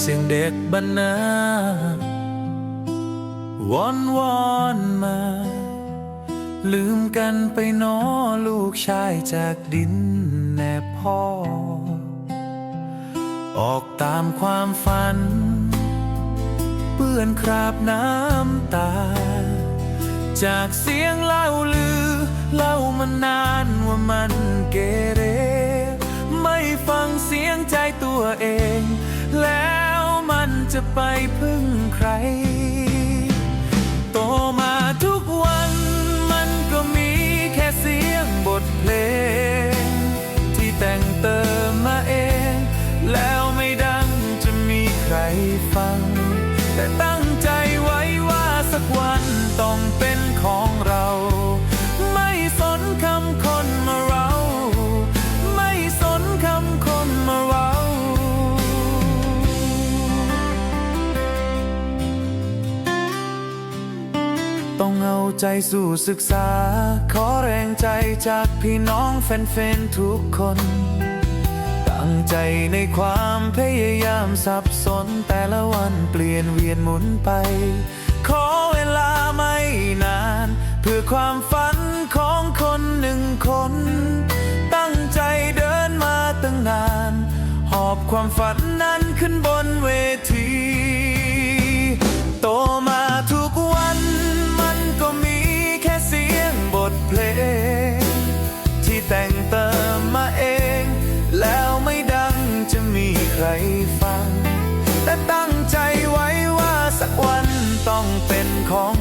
เสียงเด็กบรรณาวอนวอนมา ลืมกันไปนอลูกชายจากดินแน่พ่อ ออกตามความฝัน เปื้อนคราบน้ำตา จากเสียงเล่าลือ เล่ามานานว่ามันเกเร ไม่ฟังเสียงใจตัวเอง จะไปพึ่งใคร ใจสู่ศึกษา ขอแรงใจจากพี่น้องแฟนๆทุกคน ตั้งใจในความพยายามสับสนแต่ละวันเปลี่ยนเวียนหมุนไป ขอเวลาไม่นาน เพื่อความฝันของคนหนึ่งคน ตั้งใจเดินมาตั้งนาน หอบความฝันนั้นขึ้นบนเวที ฟังแต่ตั้งใจไว้ว่าสักวันต้องเป็นของ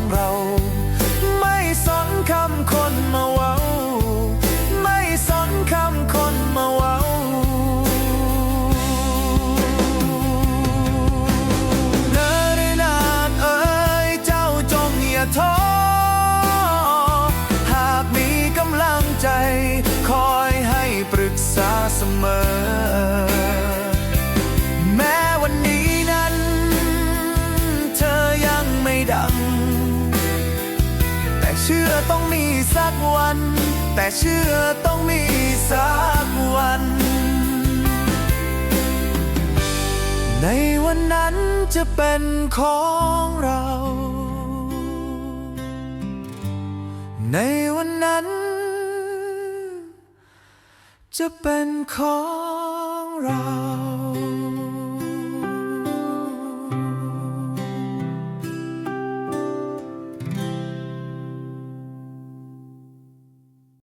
ต้องมีสักวัน แต่เชื่อต้องมีสักวัน ในวันนั้นจะเป็นของเรา ในวันนั้น จะเป็นของเรา